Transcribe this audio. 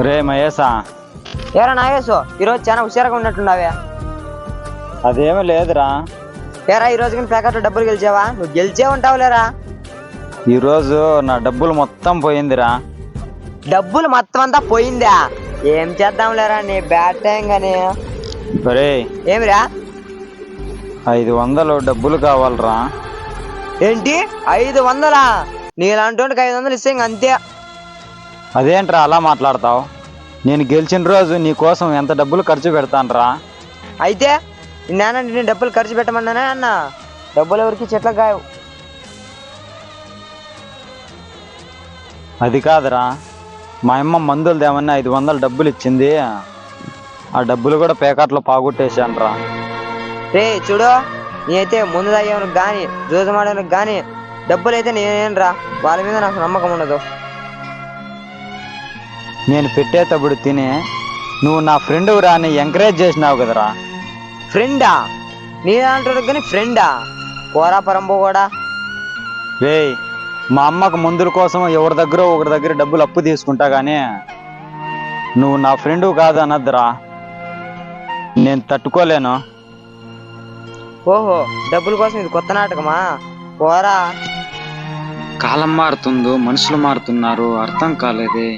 రే మహేశా. ఏరా నాగేశు ఈరోజు చాలా హుషారుగా ఉన్నట్టున్నావే. అదేమీ లేదురా. ఏరా ఈ రోజు కానీ ప్యాకెట్లో డబ్బులు గెలిచావా? నువ్వు గెలిచే ఉంటావు లేరా ఈరోజు నా డబ్బులు మొత్తం పోయిందిరా. డబ్బులు మొత్తం అంతా పోయిందా? ఏం చేద్దాం లేరా నీ బ్యాడ్ టైం కానీ రే ఏమిరా? ఐదు వందలు డబ్బులు కావాలరా. ఏంటి? ఐదు వందలా? నీలాంటి ఐదు వందలు ఇస్తే అంతే. అదేంట్రా అలా మాట్లాడతావు? నేను గెలిచిన రోజు నీ కోసం ఎంత డబ్బులు ఖర్చు పెడతానురా? అయితే నేనంటే నేను డబ్బులు ఖర్చు పెట్టమన్నానే అన్న? డబ్బులు ఎవరికి చెట్లకు కాయవు అది కాదురా. మా అమ్మ మందులు దేమన్నా ఐదు వందలు డబ్బులు ఇచ్చింది. ఆ డబ్బులు కూడా పేకాట్లో పాగొట్టేశానురా. రే చూడు. నేనైతే ముందు తాగేవనికి కానీ జూజమాడడానికి కానీ డబ్బులు అయితే నేనేనరా. వాళ్ళ మీద నాకు నమ్మకం ఉండదు. నేను పెట్టేటప్పుడు తిని నువ్వు నా ఫ్రెండ్ రాని ఎంకరేజ్ చేసినావు కదరా. ఫ్రెండా నీలాంటి కానీ ఫ్రెండా కోరా పరంబో కూడా. రే మా అమ్మకు మందుల కోసం ఎవరి దగ్గర ఒకరి దగ్గర డబ్బులు అప్పు తీసుకుంటా కానీ నువ్వు నా ఫ్రెండ్ కాదు అనద్దురా నేను తట్టుకోలేను. ఓహో డబ్బుల కోసం ఇది కొత్త నాటకమా? కోరా కాలం మారుతుందో మనుషులు మారుతున్నారు అర్థం కాలేదే.